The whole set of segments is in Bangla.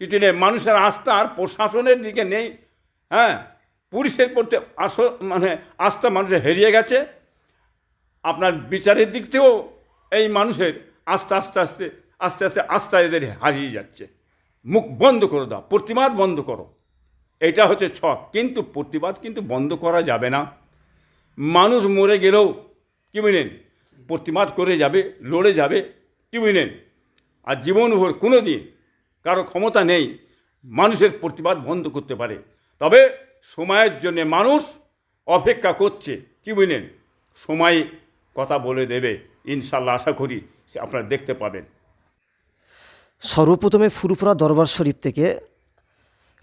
কিছু নেই মানুষের আস্থা আর প্রশাসনের দিকে নেই। হ্যাঁ? পুলিশের প্রতি আস মানে আস্থা মানুষের হারিয়ে গেছে। আপনার বিচারের দিক থেকেও এই মানুষের আস্তে আস্তে আস্তে আস্তে আস্তে আস্থা এদের হারিয়ে যাচ্ছে। মুখ বন্ধ করে দাও, প্রতিবাদ বন্ধ করো। এটা হচ্ছে ছক। কিন্তু প্রতিবাদ কিন্তু বন্ধ করা যাবে না। মানুষ মরে গেলেও কি বুঝলেন প্রতিবাদ করে যাবে, লড়ে যাবে, কি বুঝলেন আর জীবনভর কোনো দিন কারও ক্ষমতা নেই, মানুষের প্রতিবাদ বন্ধ করতে পারে। তবে সময়ের জন্য মানুষ অপেক্ষা করছে। কি বুঝলেন? সময় কথা বলে দেবে ইনশাল্লাহ আশা করি সে আপনারা দেখতে পাবেন। সর্বপ্রথমে ফুরুপুরা দরবার শরীফ থেকে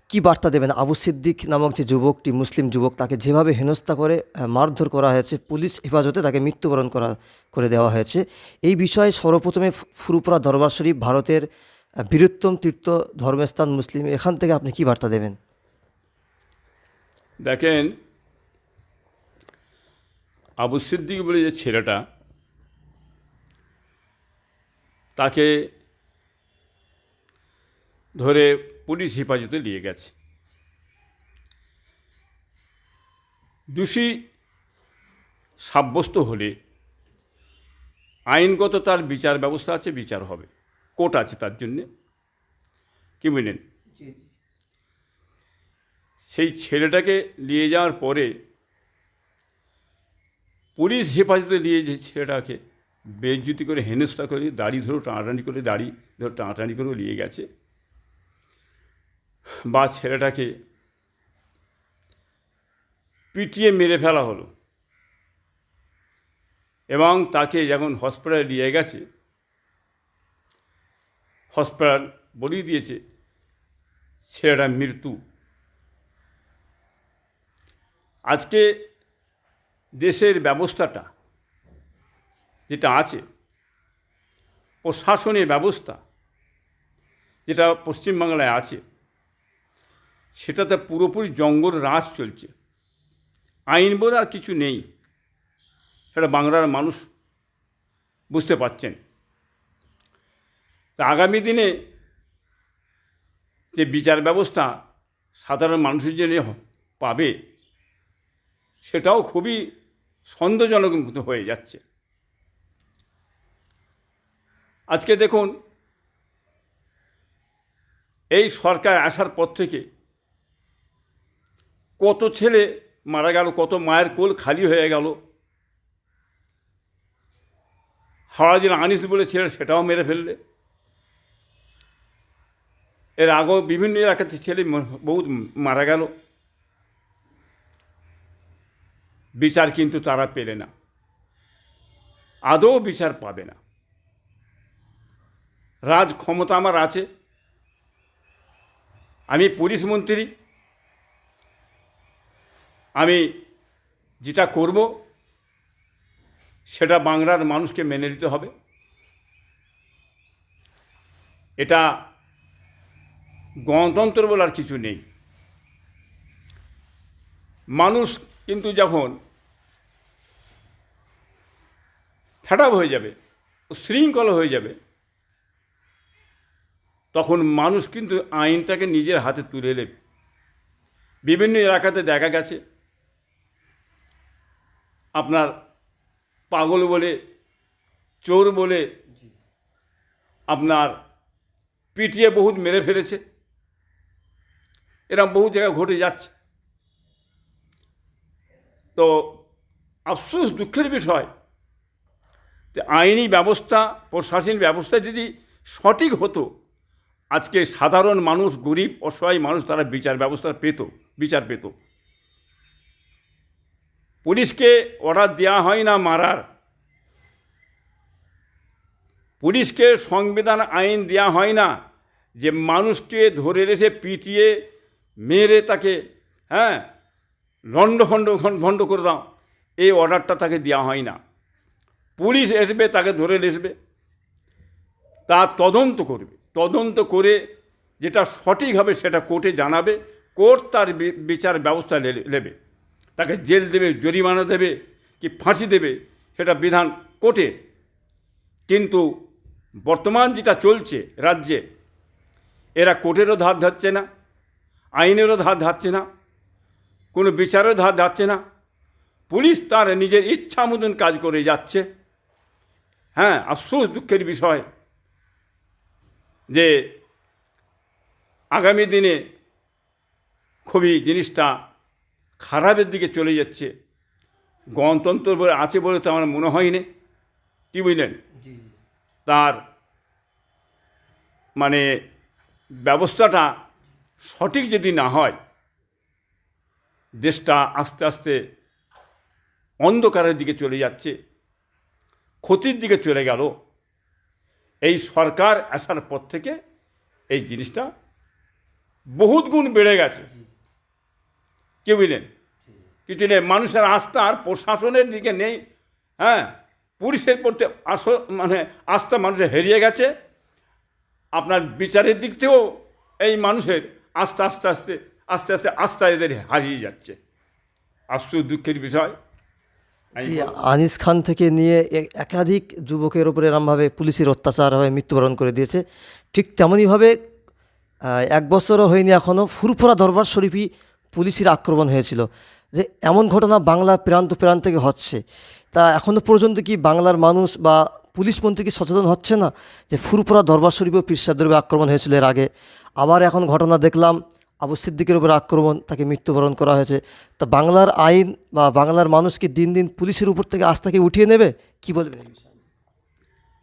কি বার্তা দেবেন? আবু সিদ্দিক নামক যে যুবকটি, মুসলিম যুবক, তাকে যেভাবে হেনস্থা করে মারধর করা হয়েছে, পুলিশ হেফাজতে তাকে মৃত্যুবরণ করা, করে দেওয়া হয়েছে। এই বিষয়ে সর্বপ্রথমে ফুরুপুরা দরবার শরীফ ভারতের বীরুত্তম তীর্থ ধর্মস্থান মুসলিম, এখান থেকে আপনি কি বার্তা দেবেন? দেখেন, আবু সিদ্দিক বলে যে ছেলেটা, তাকে ধরে পুলিশ হেফাজতে নিয়ে গেছে। দোষী সাব্যস্ত হলে আইনগত তার বিচার ব্যবস্থা আছে, বিচার হবে। কোর্ট আছে তার জন্যে। কি বুঝলেন সেই ছেলেটাকে নিয়ে যাওয়ার পরে পুলিশ হেফাজতে নিয়ে যে ছেলেটাকে বেজ্জুতি করে হেনস্থা করে দাড়ি ধরে টানাটানি করে দাড়ি ধরে টানাটানি করেও নিয়ে গেছে বা ছেলেটাকে পিটিয়ে মেরে ফেলা হলো এবং তাকে যখন হসপিটালে নিয়ে গেছে হসপিটাল বলিয়ে দিয়েছে ছেলেটার মৃত্যু। আজকে দেশের ব্যবস্থাটা যেটা আছে, প্রশাসনের ব্যবস্থা যেটা পশ্চিমবাংলায় আছে, সেটাতে পুরোপুরি জঙ্গল রাজ চলছে। আইন বলে আর কিছু নেই। সেটা বাংলার মানুষ বুঝতে পারছেন। তা আগামী দিনে যে বিচার ব্যবস্থা সাধারণ মানুষের জন্য পাবে, সেটাও খুবই সন্দেহজনক মতো হয়ে যাচ্ছে। আজকে দেখুন, এই সরকার আসার পর থেকে কত ছেলে মারা গেল, কত মায়ের কোল খালি হয়ে গেল। হাওড়া আনিস বলে ছেলে সেটাও মেরে ফেললে। এর আগেও বিভিন্ন এলাকাতে ছেলে বহুত মারা গেল। বিচার কিন্তু তারা পেলে না। আদৌ বিচার পাবে না। রাজ ক্ষমতা আমার আছে। আমি পুলিশ মন্ত্রী। আমি যেটা করব, সেটা বাংলার মানুষকে মেনে নিতে হবে। এটা গণতন্ত্র বলার কিছু নেই। মানুষ কিন্তু যখন ফ্যাটাপ হয়ে যাবে শৃঙ্খলা হয়ে যাবে, তখন মানুষ কিন্তু আইনটাকে নিজের হাতে তুলে নেবে। বিভিন্ন এলাকাতে দেখা গেছে, আপনার পাগল বলে, চোর বলে, আপনার পিটিয়ে বহুত মেরে ফেলেছে। এরকম বহু জায়গায় ঘটে যাচ্ছে। তো আফসোস, দুঃখের বিষয় যে আইনি ব্যবস্থা, প্রশাসনিক ব্যবস্থা যদি সঠিক হতো, আজকে সাধারণ মানুষ, গরিব, অসহায় মানুষ তারা বিচার ব্যবস্থা পেত, বিচার পেত। পুলিশকে অর্ডার দেওয়া হয় না মারার। পুলিশকে সংবিধান আইন দেওয়া হয় না যে মানুষকে ধরে রেখে পিটিয়ে মেরে তাকে হ্যাঁ লন্ড ভণ্ড ভণ্ড করে দাও। এই অর্ডারটা তাকে দেওয়া হয় না। পুলিশ আসবে তাকে ধরে আসবে তা তদন্ত করবে। তদন্ত করে যেটা সঠিক হবে সেটা কোর্টে জানাবে। কোর্ট তার বিচার ব্যবস্থা নেবে। তাকে জেল দেবে, জরিমানা দেবে কি ফাঁসি দেবে সেটা বিধান কোর্টের কিন্তু বর্তমান যেটা চলছে রাজ্যে, এরা কোর্টেরও ধার ধাচ্ছে না। আইনেরও ধার ধাচ্ছে না কোনো বিচারের ধার ধাচ্ছে না। পুলিশ তার নিজের ইচ্ছা মতন কাজ করে যাচ্ছে। হ্যাঁ আফসোস দুঃখের বিষয় যে আগামী দিনে খুবই জিনিসটা খারাপের দিকে চলে যাচ্ছে। গণতন্ত্র বলে আছে বলে তো আমার মনে হয়নি। কী বুঝলেন? তার মানে ব্যবস্থাটা সঠিক যদি না হয়, দেশটা আস্তে আস্তে অন্ধকারের দিকে চলে যাচ্ছে, ক্ষতির দিকে চলে গেল, এই সরকার আসার পর থেকে এই জিনিসটা বহুত গুণ বেড়ে গেছে। কে বুঝলেন কিছু নেই, মানুষের আস্থা আর প্রশাসনের দিকে নেই হ্যাঁ পুলিশের প্রতি আস মানে আস্থা মানুষের হারিয়ে গেছে, আপনার বিচারের দিক থেকেও এই মানুষের আস্তে আস্তে আস্তে আস্তে আস্তে আস্থা এদের হারিয়ে যাচ্ছে। আফসোস দুঃখের বিষয়। আনিস খান থেকে নিয়ে একাধিক যুবকের ওপর এরমভাবে পুলিশের অত্যাচার হয়ে মৃত্যুবরণ করে দিয়েছে। ঠিক তেমনইভাবে এক বছরও হয়নি এখনও ফুরফুরা দরবার শরীফই পুলিশের আক্রমণ হয়েছিল। যে এমন ঘটনা বাংলা প্রান্ত প্রান্ত থেকে হচ্ছে। তা এখনও পর্যন্ত কি বাংলার মানুষ বা পুলিশ মন্ত্রী কি সচেতন হচ্ছে না যে ফুরফুরা দরবার শরীফও পীরসাদের উপর আক্রমণ হয়েছিল এর আগে? আবার এখন ঘটনা দেখলাম আবু সিদ্দিকের উপর আক্রমণ তাকে মৃত্যুবরণ করা হয়েছে। তা বাংলার আইন বা বাংলার মানুষ কি দিন দিন পুলিশের উপর থেকে আস্থাকে উঠিয়ে নেবে? কি বলবেন?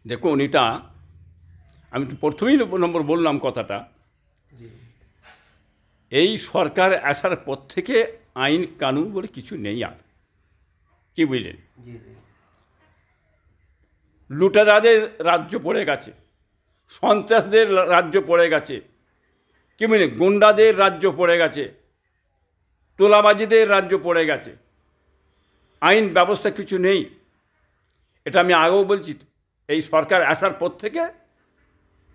দেখুন এটা আমি তো প্রথমেই নম্বর বললাম কথাটা। এই সরকার আসার পর থেকে আইন কানুন বলে কিছু নেই আর। কি বুঝলেন? লুটেরাদের রাজ্য পড়ে গেছে, সন্ত্রাসদের রাজ্য পড়ে গেছে, কি মানে গুন্ডাদের রাজ্য পড়ে গেছে, তোলাবাজিদের রাজ্য পড়ে গেছে, আইন ব্যবস্থা কিছু নেই এটা আমি আগেও বলছি। এই সরকার আসার পর থেকে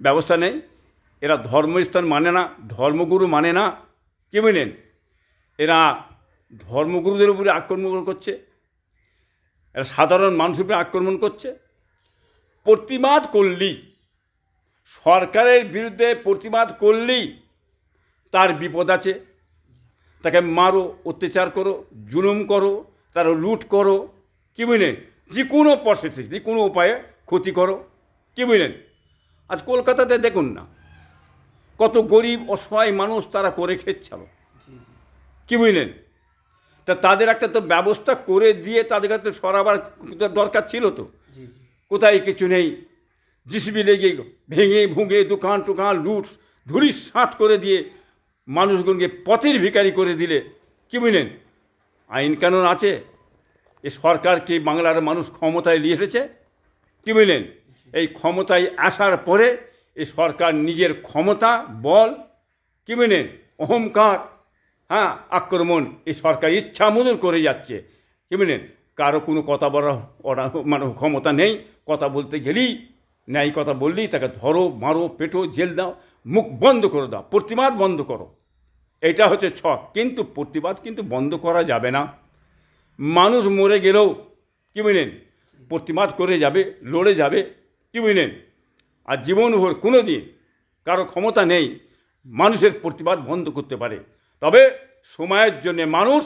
ব্যবস্থা নেই এরা ধর্মস্থান মানে না, ধর্মগুরু মানে না, কি বুঝলেন এরা ধর্মগুরুদের উপরে আক্রমণ করছে, এরা সাধারণ মানুষের উপরে আক্রমণ করছে প্রতিবাদ করলেই সরকারের বিরুদ্ধে প্রতিবাদ করলেই তার বিপদ আছে। তাকে মারো, অত্যাচার করো, জুলুম করো, তার লুট করো, কি বুঝলেন যে কোনো প্রসেসে যে কোনো উপায়ে ক্ষতি করো, কি বুঝলেন আজ কলকাতাতে দেখুন না, কত গরিব, অসহায় মানুষ তারা করে খেচ্ছালো কি বুঝলেন তা তাদের একটা তো ব্যবস্থা করে দিয়ে তাদের কাছে সরাবার দরকার ছিল তো। কোথায় কিছু নেই। জিসিবি লেগে ভেঙে ভুঙে দোকান টোকান লুট ধুরিস সাঁত করে দিয়ে মানুষগুলোকে পথের ভিকারি করে দিলে। কি বুঝলেন? আইন কানুন আছে। এ সরকারকে বাংলার মানুষ ক্ষমতায় নিয়ে এসেছে? কি বুঝলেন? এই ক্ষমতায় আসার পরে এই সরকার নিজের ক্ষমতা, বল, কি বুঝলেন? অহংকার হ্যাঁ আক্রমণ, এই সরকার ইচ্ছা মতন করে যাচ্ছে। কি বুঝলেন? কারও কোনো কথা বলার ওরা মানে ক্ষমতা নেই, কথা বলতে গেলেই ন্যায় কথা বললেই তাকে ধরো, মারো, পেটো, জেল দাও, মুখ বন্ধ করে দাও, প্রতিবাদ বন্ধ করো। এটা হচ্ছে ছক। কিন্তু প্রতিবাদ কিন্তু বন্ধ করা যাবে না। মানুষ মরে গেলেও কি বুঝলেন প্রতিবাদ করে যাবে, লড়ে যাবে, কি বুঝলেন আর জীবনভর কোনো দিন কারও ক্ষমতা নেই, মানুষের প্রতিবাদ বন্ধ করতে পারে। তবে সময়ের জন্যে মানুষ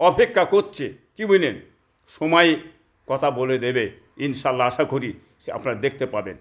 অপেক্ষা করছে, কি বুঝলেন সময় কথা বলে দেবে। ইনশাল্লাহ আশা করি আপনারা দেখতে পাবেন।